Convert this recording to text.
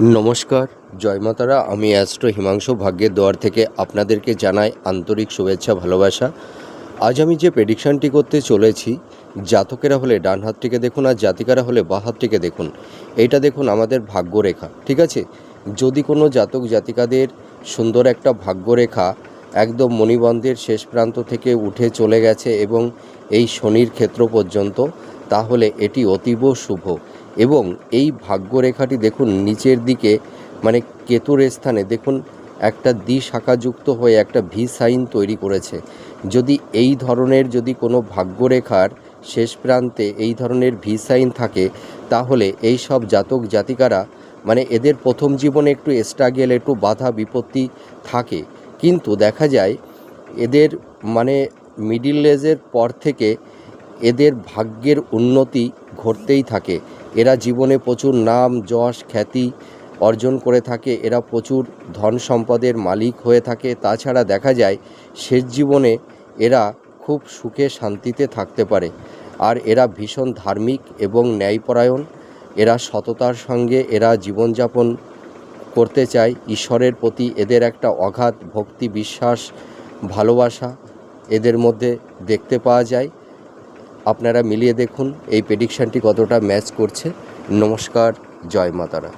নমস্কার, জয় মাতারা। আমি অ্যাস্ট্রো হিমাংশু, ভাগ্যের দোয়ার থেকে আপনাদেরকে জানাই আন্তরিক শুভেচ্ছা, ভালোবাসা। আজ আমি যে প্রেডিকশানটি করতে চলেছি, জাতকেরা হলে ডান হাতটিকে দেখুন আর জাতিকারা হলে বা হাতটিকে দেখুন। এইটা দেখুন আমাদের ভাগ্যরেখা, ঠিক আছে? যদি কোনো জাতক, জাতিকাদের সুন্দর একটা ভাগ্যরেখা একদম মণিবন্ধের শেষ প্রান্ত থেকে উঠে চলে গেছে এবং এই শনির ক্ষেত্র পর্যন্ত তাহলে এটি অতীব শুভ। এবং এই ভাগ্যরেখাটি দেখুন নিচের দিকে মানে কেতুর স্থানে, দেখুন একটা দ্বি শাখাযুক্ত হয়ে একটা ভি সাইন তৈরি করেছে। যদি এই ধরনের যদি কোনো ভাগ্যরেখার শেষ প্রান্তে এই ধরনের ভি সাইন থাকে, তাহলে এই সব জাতক জাতিকারা মানে এদের প্রথম জীবনে একটু স্ট্রাগেল, একটু বাধা, বিপত্তি থাকে। কিন্তু দেখা যায়, এদের মানে মিডিল এজের পর থেকে এদের ভাগ্যের উন্নতি ঘটতেই থাকে। এরা জীবনে প্রচুর নাম, যশ, খ্যাতি অর্জন করে থাকে। এরা প্রচুর ধন সম্পদের মালিক হয়ে থাকে। তাছাড়া দেখা যায়, শেষ জীবনে এরা খুব সুখে শান্তিতে থাকতে পারে। আর এরা ভীষণ ধার্মিক এবং ন্যায়পরায়ণ। এরা সততার সঙ্গে এরা জীবনযাপন করতে চায়। ঈশ্বরের প্রতি এদের একটা অগাধ ভক্তি, বিশ্বাস, ভালোবাসা এদের মধ্যে দেখতে পাওয়া যায়। আপনারা মিলিয়ে দেখুন এই প্রেডিকশানটি কতটা ম্যাচ করছে। নমস্কার জয় মাতারা।